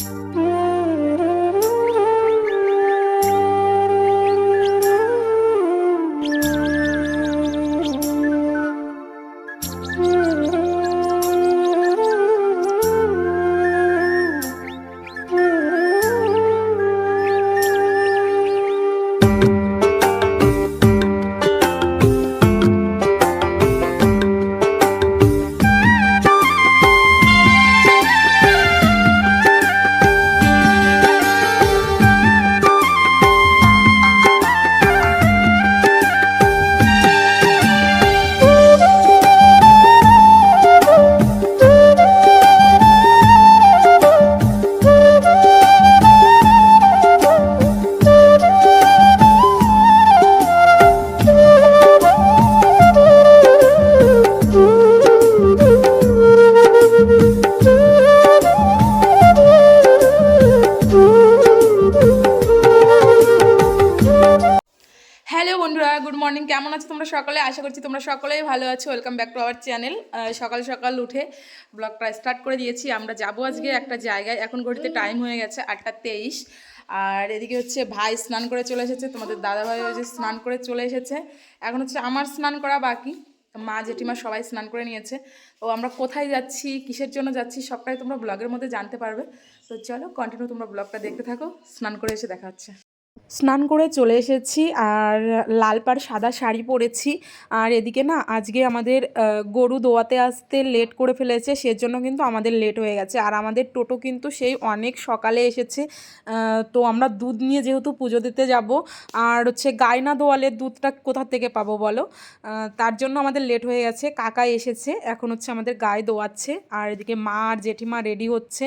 Mm. Morning কেমন আছো তোমরা সকলে? আশা করছি তোমরা সকলেই ভালো আছো। Welcome back to our channel সকাল সকাল উঠে ব্লগটা স্টার্ট করে দিয়েছি। আমরা যাব আজকে একটা জায়গায়। এখন ঘড়িতে টাইম হয়ে গেছে আটটা তেইশ। আর এদিকে হচ্ছে ভাই স্নান করে চলে এসেছে। তোমাদের দাদা ভাই হচ্ছে স্নান করে চলে এসেছে। এখন হচ্ছে আমার স্নান করা বাকি। মা, জেঠিমা সবাই স্নান করে নিয়েছে। ও আমরা কোথায় যাচ্ছি, কিসের জন্য যাচ্ছি, সবটাই তোমরা ব্লগের মধ্যে জানতে পারবে। তো চলো কন্টিনিউ তোমরা ব্লগটা দেখতে থাকো। স্নান করে এসে দেখা হচ্ছে। স্নান করে চলে এসেছি আর লাল পাড় সাদা শাড়ি পরেছি। আর এদিকে না, আজকে আমাদের গরু দোয়াতে আসতে লেট করে ফেলেছে, সেজন্য কিন্তু আমাদের লেট হয়ে গেছে। আর আমাদের টোটো কিন্তু সেই অনেক সকালে এসেছে। তো আমরা দুধ নিয়ে যেহেতু পুজো দিতে যাব, আর হচ্ছে গায়না দোয়ালের দুধটা কোথা থেকে পাবো বলো? তার জন্য আমাদের লেট হয়ে গেছে। কাকা এসেছে, এখন হচ্ছে আমাদের গায়ে দোয়াচ্ছে। আর এদিকে মা আর জেঠিমা রেডি হচ্ছে।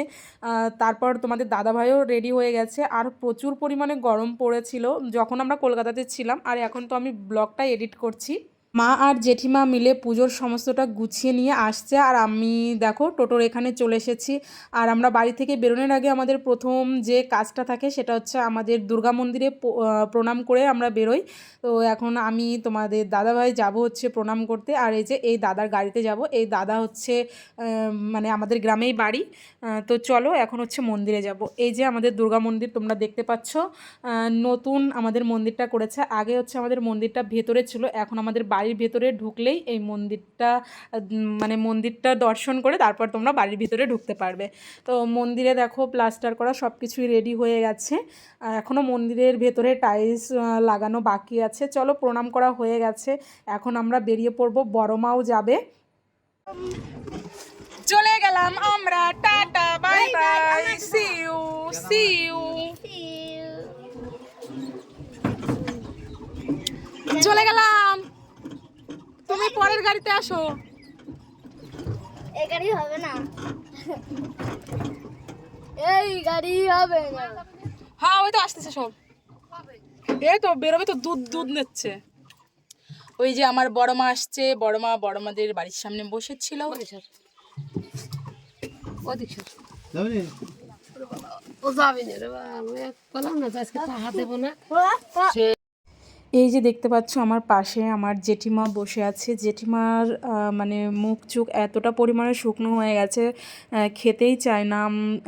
তারপর তোমাদের দাদাভাইও রেডি হয়ে গেছে। আর প্রচুর পরিমাণে গরম পড়েছিল যখন আমরা কলকাতাতে ছিলাম আর এখন তো আমি ব্লগটা এডিট করছি। মা আর জেঠিমা মিলে পুজোর সমস্তটা গুছিয়ে নিয়ে আসছে। আর আমি দেখো টোটোর এখানে চলে এসেছি। আর আমরা বাড়ি থেকে বেরোনোর আগে আমাদের প্রথম যে কাজটা থাকে সেটা হচ্ছে আমাদের দুর্গা মন্দিরে প্রণাম করে আমরা বেরোই। তো এখন আমি তোমাদের দাদাভাই যাব হচ্ছে প্রণাম করতে। আর এই যে এই দাদার গাড়িতে যাব। এই দাদা হচ্ছে মানে আমাদের গ্রামেই বাড়ি। তো চলো এখন হচ্ছে মন্দিরে যাব। এই যে আমাদের দুর্গা মন্দির তোমরা দেখতে পাচ্ছ। নতুন আমাদের মন্দিরটা করেছে। আগে হচ্ছে আমাদের মন্দিরটা ভেতরে ছিল। এখন আমাদের বাড়ির ভেতরে ঢুকলেই এই মন্দিরটা মানে মন্দিরটা দর্শন করে তারপর তোমরা বাড়ির ভিতরে ঢুকতে পারবে। তো মন্দিরে দেখো প্লাস্টার করা সব কিছুই রেডি হয়ে গেছে। আর এখনও মন্দিরের ভেতরে টাইলস লাগানো বাকি আছে। চলো প্রণাম করা হয়ে গেছে। এখন আমরা বেরিয়ে পড়ব। বড়মাও যাবে। চলে গেলাম আমরা। Tata bye bye see you see you চলে গেলাম। পরের গাড়িতে আসো। এই গাড়ি হবে না। এই গাড়ি হবে না। হ্যাঁ ওই তো আসতেছে সব এই তো বেরোবে তো দুধ দুধ নিচ্ছে। ওই যে আমার বড় মা আসছে বড় মা বড় মাদের বাড়ির সামনে বসেছিল। ও যাবে না রে বাবা বললাম না আজকে টাকা দেবো না এই যে দেখতে পাচ্ছ আমার পাশে আমার জেঠিমা বসে আছে। জেঠিমার মানে মুখ চুখ এতটা পরিমাণে শুকনো হয়ে গেছে খেতেই চায় না।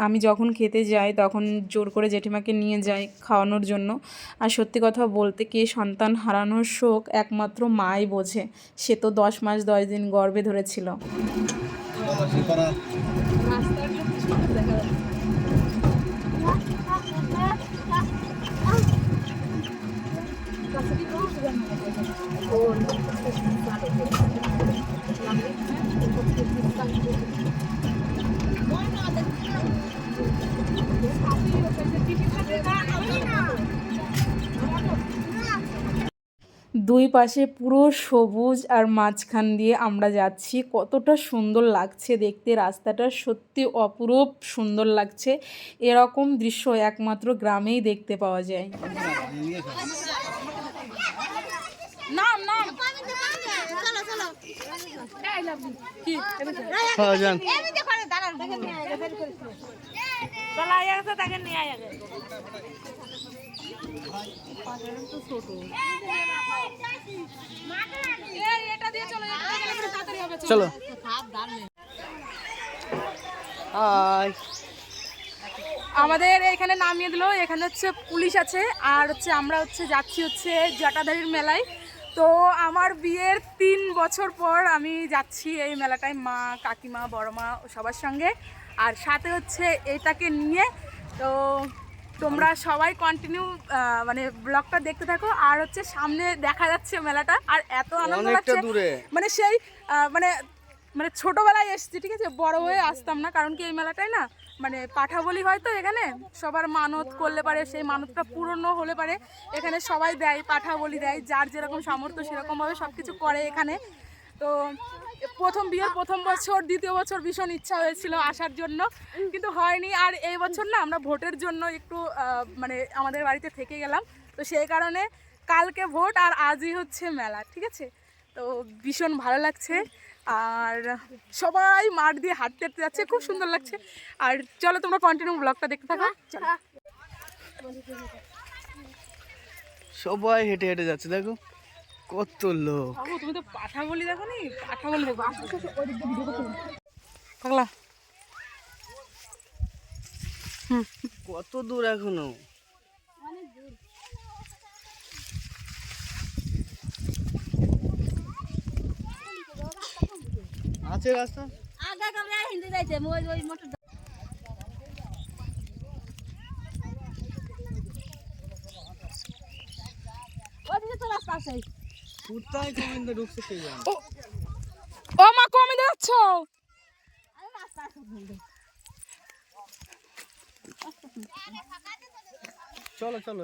আমি যখন খেতে যাই তখন জোর করে জেঠিমাকে নিয়ে যাই খাওয়ানোর জন্য। আর সত্যি কথা বলতে কি সন্তান হারানোর শোক একমাত্র মাই বোঝে। সে তো দশ মাস দশ দিন গর্বে ধরেছিল। দুই পাশে পুরো সবুজ আর মাঝখান দিয়ে আমরা যাচ্ছি। কতটা সুন্দর লাগছে দেখতে। রাস্তাটা সত্যি অপরূপ সুন্দর লাগছে। এরকম দৃশ্য একমাত্র গ্রামেই দেখতে পাওয়া যায়। নাম নাম। চলো। আমাদের এখানে নামিয়ে দিল। এখানে হচ্ছে পুলিশ আছে আর হচ্ছে আমরা হচ্ছে যাচ্ছি হচ্ছে জটাধারীর মেলায়। তো আমার বিয়ের তিন বছর পর আমি যাচ্ছি এই মেলাটায় মা কাকিমা বড় মা সবার সঙ্গে। আর সাথে হচ্ছে এটাকে নিয়ে তো তোমরা সবাই কন্টিনিউ মানে ব্লগটা দেখতে থাকো। আর হচ্ছে সামনে দেখা যাচ্ছে মেলাটা। আর এত আনন্দ লাগছে। দূরে। মানে সেই মানে মানে ছোটবেলায় এসেছি ঠিক আছে? বড় হয়ে আসতাম না কারণ কি এই মেলাটাই না মানে পাঠা বলি হয় তো এখানে। সবার মানত করলে পারে সেই মানতটা পূরণ হলে পারে। এখানে সবাই দেয় পাঠা বলি দেয় যার যেরকম সামর্থ্য সেরকমভাবে সব কিছু করে এখানে। তো প্রথম বিয়ের প্রথম বছর, দ্বিতীয় বছর ভীষণ ইচ্ছা হয়েছিল আসার জন্য। কিন্তু হয়নি। আর এই বছর না আমরা ভোটের জন্য একটু মানে আমাদের বাড়িতে থেকে গেলাম। তো সেই কারণে কালকে ভোট আর আজই হচ্ছে মেলা, ঠিক আছে? তো ভীষণ ভালো লাগছে। আর সবাই মাঠ দিয়ে হাঁটতে হাঁটতে যাচ্ছে, খুব সুন্দর লাগছে। আর চলো তোমরা কন্টিনিউ ব্লগটা দেখতে থাকো। সবাই হেঁটে হেঁটে যাচ্ছে, দেখো। কত লোক। তুমি তো পাঠা বলি দেখো। নি পাঠা বলি দেখো ওই পাগলা। কত দূর এখনও? আছে রাস্তা? আগে কামরা হিন্দি যাইছে মই ওই মোটর ওদিকে তো রাস্তা আছে। কোথায় গোবিন্দ ঢুকছে কে জানে? ও মা কমে যাচ্ছ? চলো চলো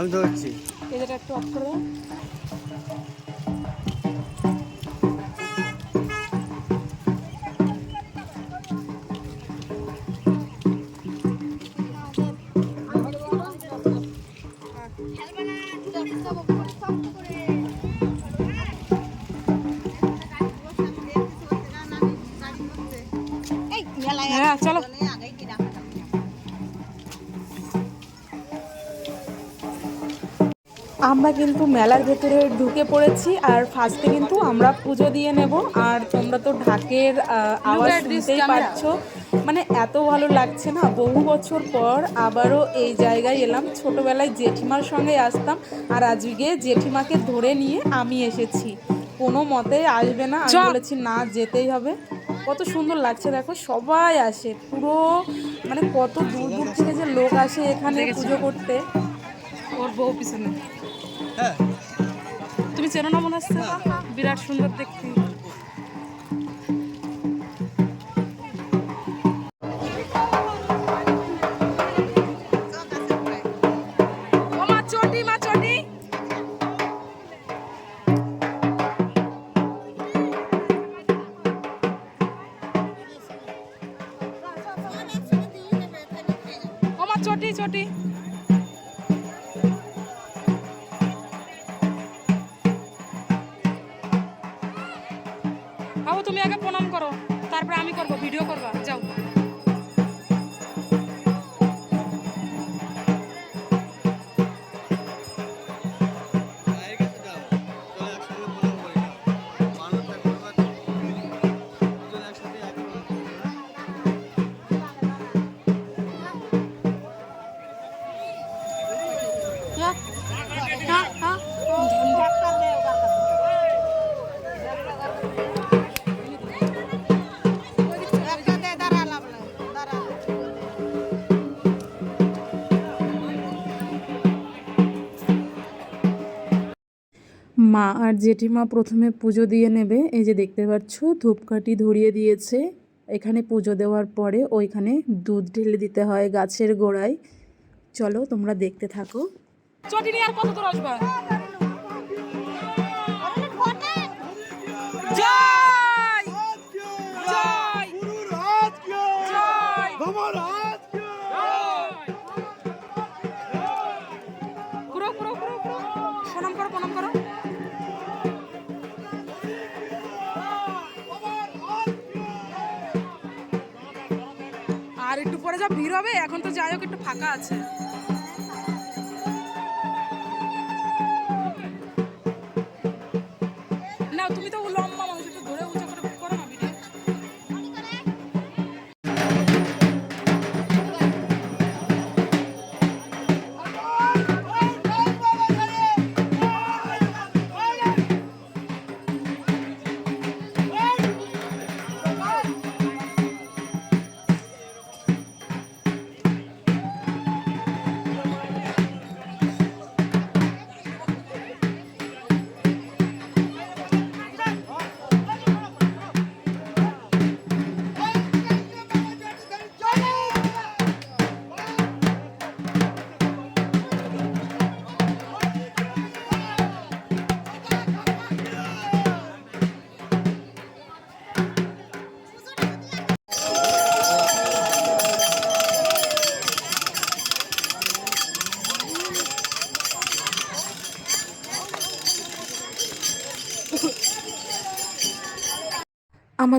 আমি ধরছি। এদের একটু অফ করে হ্যাঁ আমরা কিন্তু মেলার ভেতরে ঢুকে পড়েছি আর ফার্স্টে কিন্তু আমরা পুজো দিয়ে নেব। আর তোমরা তো ঢাকের আওয়াজ শুনতেই পাচ্ছ। মানে এত ভালো লাগছে না বহু বছর পর আবারও এই জায়গায় এলাম। ছোটবেলায় জেঠিমার সঙ্গে আসতাম আর আজকে জেঠিমাকে ধরে নিয়ে আমি এসেছি। কোনো মতে আসবে না আমি বলেছি না যেতেই হবে। কত সুন্দর লাগছে দেখো সবাই আসে পুরো মানে কত দূর দূর থেকে যে লোক আসে এখানে পুজো করতে। ওর বউ পিছনে। তুমি চেনো না মনে হচ্ছে? বিরাট সুন্দর দেখতে। মা আর জেঠিমা প্রথমে পুজো দিয়ে নেবে। এই যে দেখতে পাচ্ছ, ধূপকাঠি ধরিয়ে দিয়েছে। এখানে পুজো দেওয়ার পরে ওইখানে দুধ ঢেলে দিতে হয় গাছের গোড়ায়। চলো তোমরা দেখতে থাকো। চটি নিয়ে আর কত দূর আসবা? একটু পরে যা ভিড় হবে এখন তো যাই হোক একটু ফাঁকা আছে।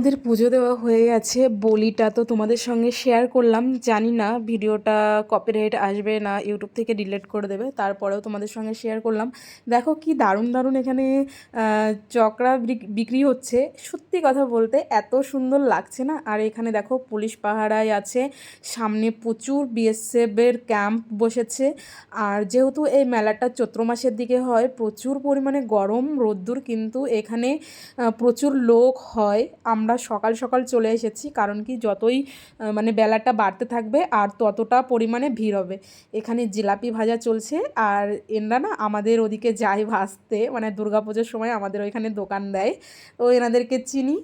আমাদের পুজো দেওয়া হয়ে গেছে। বলিটা তো তোমাদের সঙ্গে শেয়ার করলাম। জানি না ভিডিওটা কপিরাইট আসবে না ইউটিউব থেকে ডিলিট করে দেবে, তারপরেও তোমাদের সঙ্গে শেয়ার করলাম। দেখো কি দারুণ দারুণ এখানে চকরা বিক- বিক্রি হচ্ছে। সত্যি কথা বলতে এত সুন্দর লাগছে না? আর এখানে দেখো পুলিশ পাহারায় আছে, সামনে প্রচুর বিএসএফের ক্যাম্প বসেছে। আর যেহেতু এই মেলাটা চৈত্র মাসের দিকে হয়, প্রচুর পরিমাণে গরম, রোদ্দুর কিন্তু এখানে প্রচুর লোক হয়। আমরা সকাল সকাল চলে এসেছি, কারণ কি যতই মানে বেলাটা বাড়তে থাকবে আর ততটা পরিমাণে ভিড় হবে। এখানে জিলাপি ভাজা চলছে আর এনরা না আমাদের ওদিকে যায় ভাজতে মানে দুর্গাপুজোর সময় আমাদের ওইখানে দোকান দেয়। তো এনাদেরকে চিনি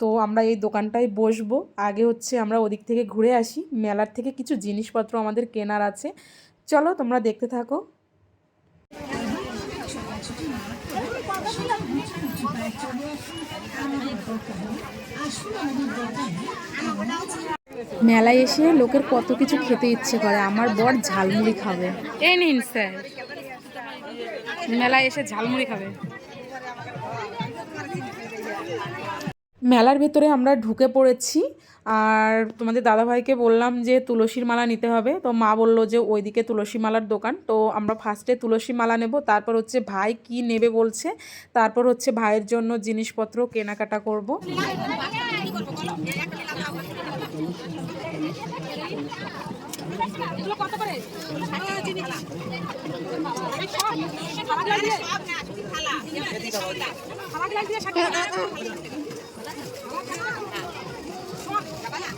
তো আমরা এই দোকানটায় বসবো। আগে হচ্ছে আমরা ওদিক থেকে ঘুরে আসি, মেলার থেকে কিছু জিনিসপত্র আমাদের কেনার আছে। চলো তোমরা দেখতে থাকো। মেলায় এসে লোকের কত কিছু খেতে ইচ্ছে করে। আমার বর ঝালমুড়ি খাবে। এই নিন স্যার। মেলায় এসে ঝালমুড়ি খাবে। মেলার ভেতরে আমরা ঢুকে পড়েছি। আর তোমাদের দাদাভাইকে বললাম যে তুলসীর মালা নিতে হবে। তো মা বলল যে ওইদিকে তুলসী মালার দোকান। তো আমরা ফার্স্টে তুলসী মালা নেব, তারপর হচ্ছে ভাই কি নেবে বলছে, তারপর হচ্ছে ভাইয়ের জন্য জিনিসপত্র কেনাকাটা করব।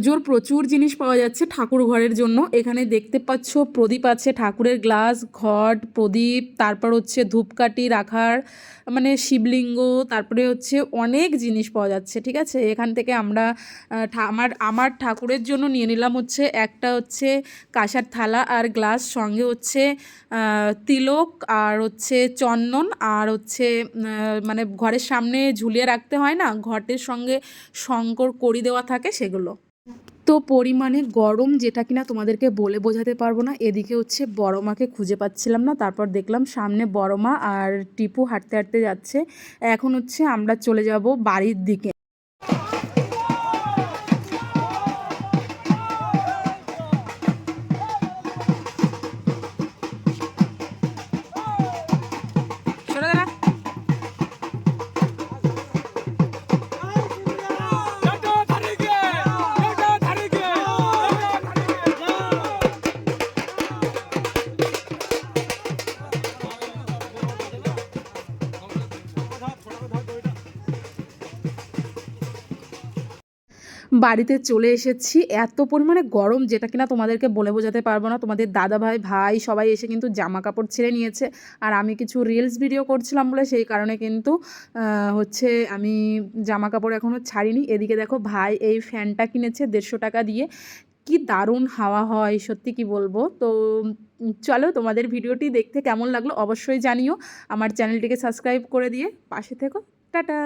পুজোর প্রচুর জিনিস পাওয়া যাচ্ছে ঠাকুর ঘরের জন্য। এখানে দেখতে পাচ্ছ প্রদীপ আছে, ঠাকুরের গ্লাস, ঘট, প্রদীপ, তারপর হচ্ছে ধূপকাঠি, রাখার মানে শিবলিঙ্গ, তারপরে হচ্ছে অনেক জিনিস পাওয়া যাচ্ছে, ঠিক আছে? এখান থেকে আমরা আমার আমার ঠাকুরের জন্য নিয়ে নিলাম হচ্ছে একটা হচ্ছে কাঁসার থালা আর গ্লাস, সঙ্গে হচ্ছে তিলক আর হচ্ছে চন্দন আর হচ্ছে মানে ঘরের সামনে ঝুলিয়ে রাখতে হয় না? ঘটের সঙ্গে শঙ্কর কড়ি দেওয়া থাকে সেগুলো। তো পরিমাণে গরম যেটা কিনা তোমাদেরকে বলে বোঝাতে পারব না, এদিকে হচ্ছে বড় মাকে খুঁজে পাচ্ছিলাম না, তারপর দেখলাম সামনে বড় মা আর টিপু হাঁটতে হাঁটতে যাচ্ছে। এখন হচ্ছে আমরা চলে যাব বাড়ির দিকে। বাড়িতে চলে এসেছি। এত পরিমাণে গরম যেটা কিনা তোমাদেরকে বলে বোঝাতে পারব না। তোমাদের দাদা ভাই ভাই সবাই এসে কিন্তু জামা কাপড় ছেড়ে নিয়েছে। আর আমি কিছু রিলস ভিডিও করছিলাম বলে সেই কারণে কিন্তু হচ্ছে আমি জামা কাপড় এখনও ছাড়িনি। এদিকে দেখো ভাই এই ফ্যানটা কিনেছে দেড়শো টাকা দিয়ে। কি দারুণ হাওয়া হয়, সত্যি কি বলব? তো চলো তোমাদের ভিডিওটি দেখতে কেমন লাগল অবশ্যই জানিও। আমার চ্যানেলটিকে সাবস্ক্রাইব করে দিয়ে পাশে থেকো। টাটা!